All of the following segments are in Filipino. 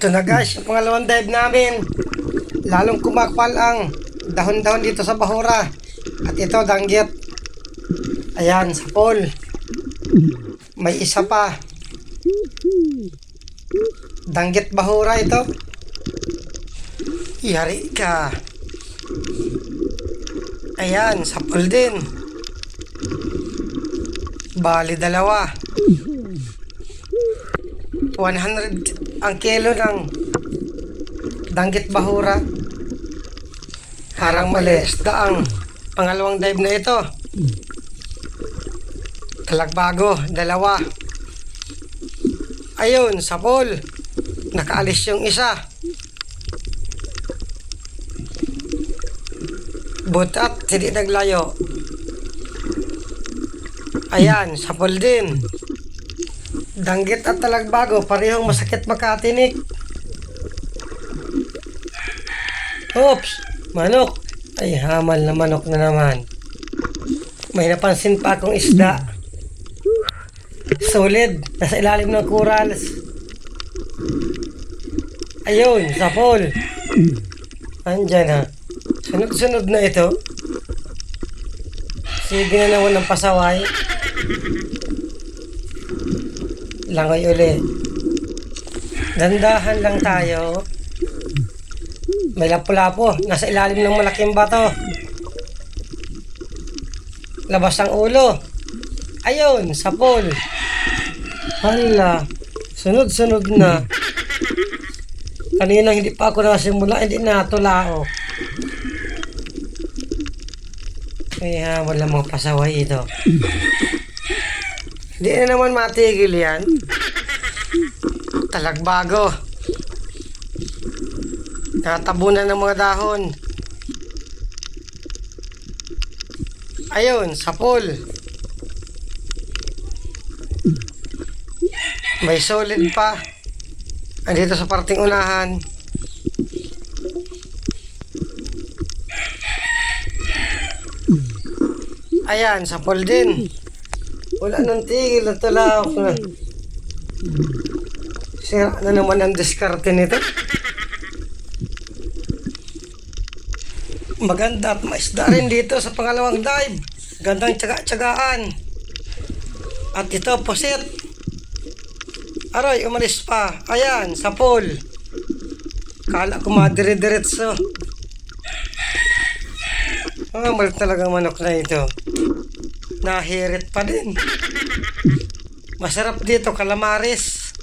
Ito na guys, yung pangalawang dive namin. Lalong kumakpal ang dahon-dahon dito sa Bahura. At ito, danggit. Ayan, sa pool. May isa pa. Danggit Bahura ito. Yari ka. Ayan, sa pool din. Bali dalawa. 100 ang kilo ng danggit bahura. Harang mali. Isda ang pangalawang dive na ito. Talagbago, dalawa. Ayun, sa pool. Nakaalis yung isa. Butat, hindi naglayo. Ayan, sa pool din. Danggit at talagbago, parehong masakit makatinik. Oops! Manok! Ay, hamal na manok na naman. May napansin pa akong isda. Solid, nasa ilalim ng corals. Ayun, sa pool. Andyan ha. Sunod-sunod na ito. Sige na naman ng pasaway. Langoy uli. Dandahan lang tayo. May lapo-lapo. Nasa ilalim ng malaking bato. Labas ang ulo. Ayun, sa pool. Hala. Sunod-sunod na. Kanina hindi pa ako nakasimula, hindi na tulao. Kaya wala mga pasaway ito. Hindi na naman matigil yan. Talagbago. Natabunan ng mga dahon. Ayun, sa pool. May solid pa. Andito sa parting unahan. Ayan, sa pool din. Wala nang tigil na tulawak na. Sira na naman ang diskarte nito. Maganda at maisda rin dito sa pangalawang dive. Gandang tsaga-tsagaan. At ito, pusit. Aray, umalis pa. Ayan, sa pool. Kala ko madire-diretso. Ah, malit talaga manok na ito. Nahirit pa din. Masarap dito, kalamaris.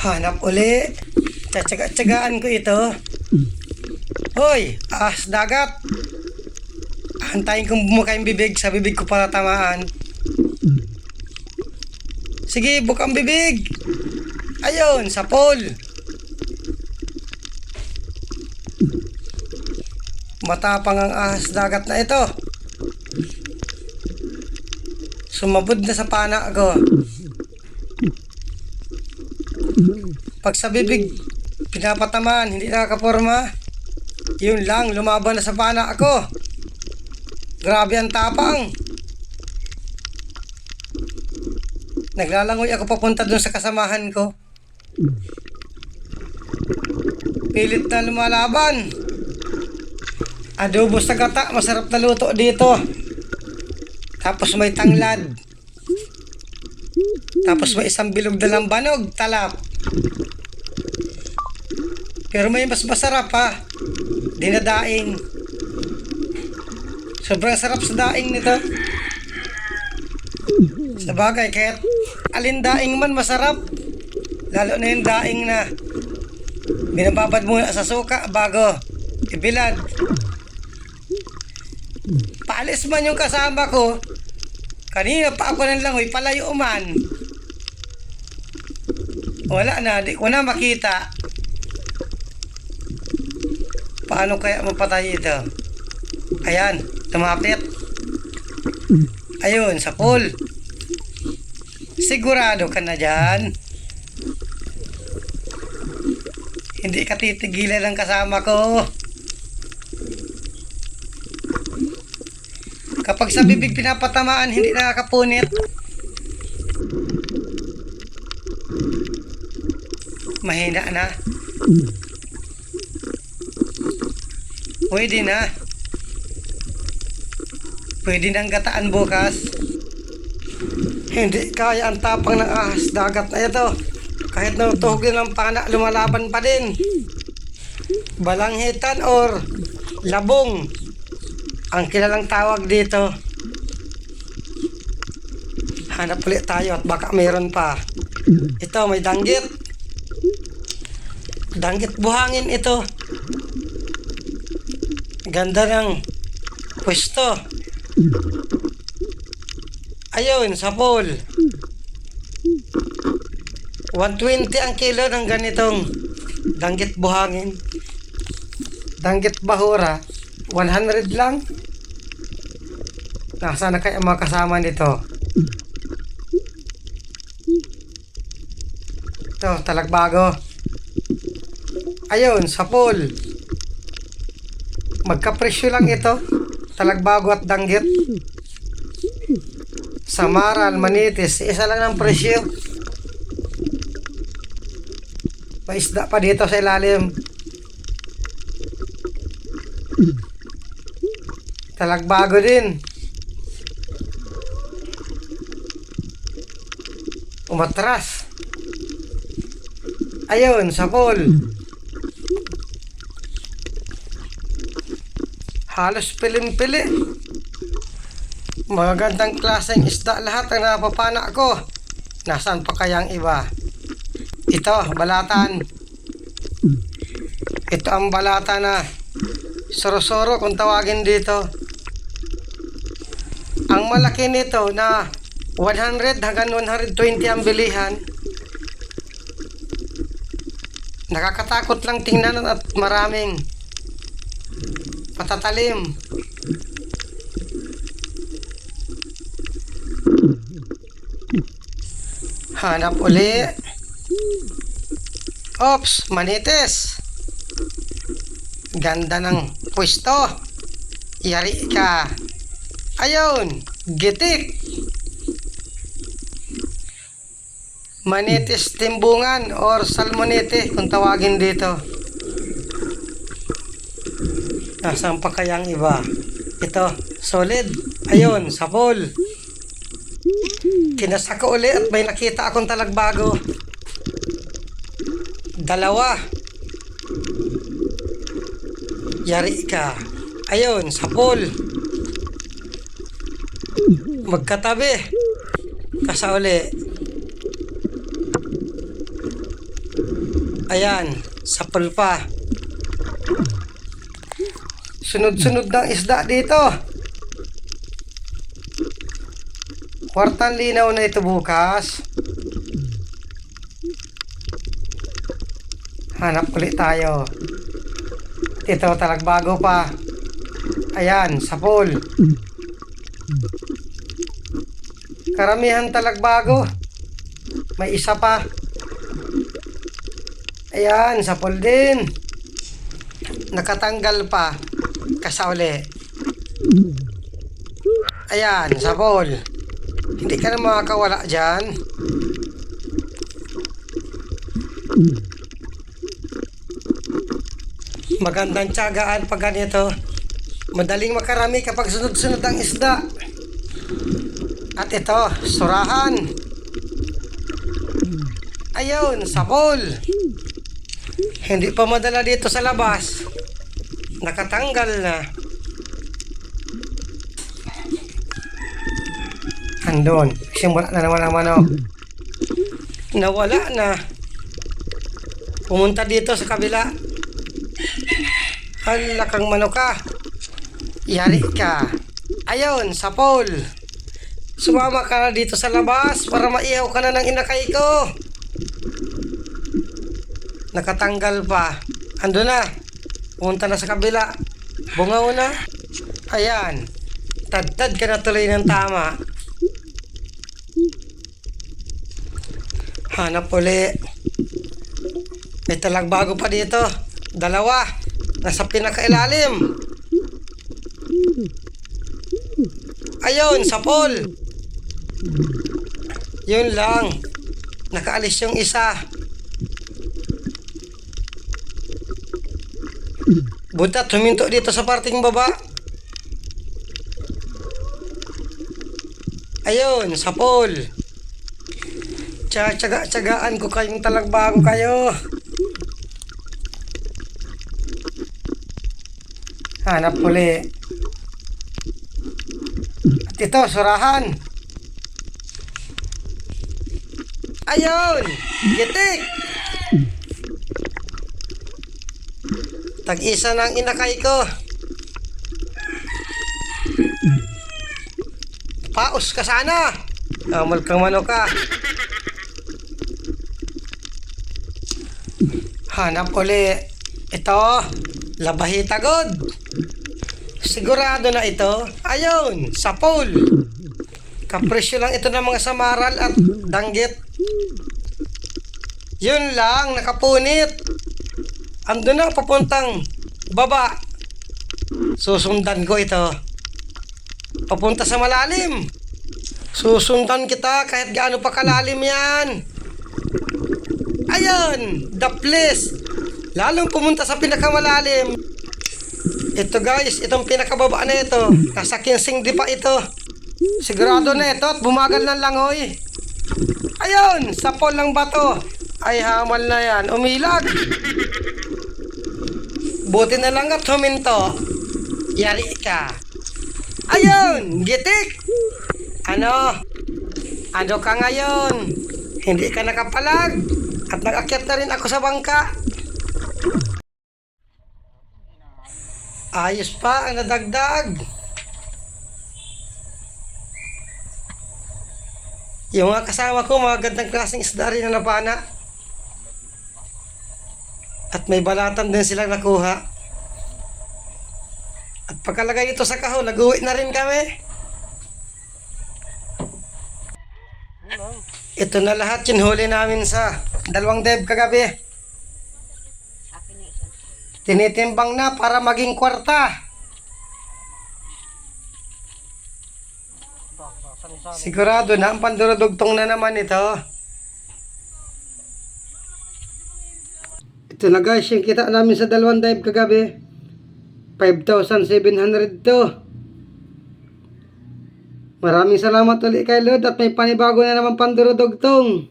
Hanap uli. Tsatsaga-tsagaan ko ito. Hoy, ahas dagat. Antayin kong bumuka yung bibig. Sa bibig ko para tamaan. Sige, bukang bibig. Ayun, sa pool. Matapang ang ahas dagat na ito. Sumabod na sa pana ko. Pag sa bibig, pinapatamaan, hindi nakakaporma. Yun lang, lumaban na sa pana ako. Grabe ang tapang. Naglalangoy ako papunta dun sa kasamahan ko. Pilit na lumalaban. Adobo sa gata, masarap na luto dito. Tapos may tanglad. Tapos may isang bilog na lang banog, talap. Pero may mas masarap ha. Dinadaing. Sobrang sarap sa daing nito. Sa bagay, kahit alin daing man masarap. Lalo na yung daing na binababad muna sa suka bago ibilad. Paalis man yung kasama ko. Kanina pa ako ng langoy, palayo man. Wala na, di ko na makita. Paano kaya mapatay ito? Ayan, tumapit. Ayun, sa pool. Sigurado ka na dyan. Hindi ka titigilan ng kasama ko. Kapag sa bibig pinapatamaan, hindi nakakapunit. Mahina na. Pwede na. Pwede nang gataan bukas. Hindi kaya ang tapang ng ahas dagat na ito. Kahit natuhog din ang pana, lumalaban pa din. Balanghitan or labong ang kilalang tawag dito. Hanap ulit tayo at baka mayroon pa. Ito, may danggit. Danggit buhangin ito. Ganda ng pwesto. Ayun, sa pool. 120 ang kilo ng ganitong danggit buhangin. Danggit bahura, 100 lang. Nasaan na kaya mga kasama nito? Ito, talagbago. Ayun, sa pool. Magkapresyo lang ito. Talagbago at danggit. Samaral, manitis. Isa lang ang presyo. May isda pa dito sa ilalim. Talagbago din. Umatras. Ayun, sa pool. Halos pilim-pili. Magagandang klaseng isda lahat ang napapana ko. Nasaan pa kayang iba? Ito, balatan. Ito ang balata na soro-soro kung tawagin dito. Ang malaki nito na 100 hanggang 120 ang bilihan. Nakakatakot lang tingnan at maraming patatalim. Hanap uli. Ops, manites. Ganda ng pwesto. Yari ka. Ayun, gitik. Manitis timbungan or salmonete kung tawagin dito. Nasaan pa kayang iba? Ito, solid. Ayun, sa pool. Kinasa ko uli at may nakita akong talagbago. Dalawa. Yari ka. Ayun, sa pool. Magkatabi. Kasa uli. Ayan, sa pool pa. Sunod-sunod ng isda dito. Kwartang linaw na ito bukas. Hanap ulit tayo. Ito talagbago pa. Ayan, sa pool. Karamihan talagbago. May isa pa. Ayan, sa pool din. Nakatanggal pa. Kasauli. Ayan, sa pool. Hindi ka na makakawala dyan. Magandang tiyagaan pag ganito. Madaling makarami kapag sunod-sunod ang isda. At ito, surahan. Ayun, sa pool. Hindi pa madala dito sa labas. Nakatanggal na. Andon. Simula na naman ang manok. Nawala na. Pumunta dito sa kabila. Hala kang manok ka. Yari ka. Ayun, sa pool. Sumama ka na dito sa labas para maihaw ka na ng inakay ko. Nakatanggal pa. Ando na. Pumunta na sa kabila. Bungaw na. Ayan. Tadtad ka na tuloy ng tama. Hanap uli. May talagbago pa dito. Dalawa. Nasa pinakailalim. Ayun, sa pool. Yun lang. Nakaalis yung isa. Butat, huminto dito sa parting baba. Ayun, sa pool. Tsaga-tsagaan ko kayong talagbago kayo. Hanap uli. At ito, surahan. Ayun! Gitik! Tag-isa ng inakay ko. Paus ka sana. Amal kang mano ka. Hanap uli. Ito, labahita god. Sigurado na ito. Ayun, sa pool. Kapresyo lang ito ng mga samaral at danggit. Yun lang, nakapunit. Ando na papuntang baba. Susundan ko ito. Papunta sa malalim. Susundan kita kahit gaano pa kalalim yan. Ayun, the place. Lalong pumunta sa pinakamalalim. Ito guys, itong pinakababa na ito. Nasa kinsing di pa ito. Sigurado na ito at bumagal ng langoy. Ayun, sa pol ng bato. Ay hamal na yan. Umilag. Buti na lang at huminto. Yari ka. Ayun, gitik. Ano? Ano ka ngayon? Hindi ka nakapalag. At nag-akyat na rin ako sa bangka. Ayos pa ang nadagdag. Yung mga kasama ko, mga gandang klaseng isda rin na napana. At may balatan din silang nakuha. At pagkalagay ito sa kahon, nag-uwi na rin kami. Ito na lahat yung huli namin sa dalawang deb kagabi. Tinitimbang na para maging kwarta. Sigurado na ang pandurudugtong na naman ito. Ito na guys, yung kita namin sa dalawang dive kagabi. 5,700 to. Maraming salamat ulit kay Lord at may panibago na naman pandurudugtong.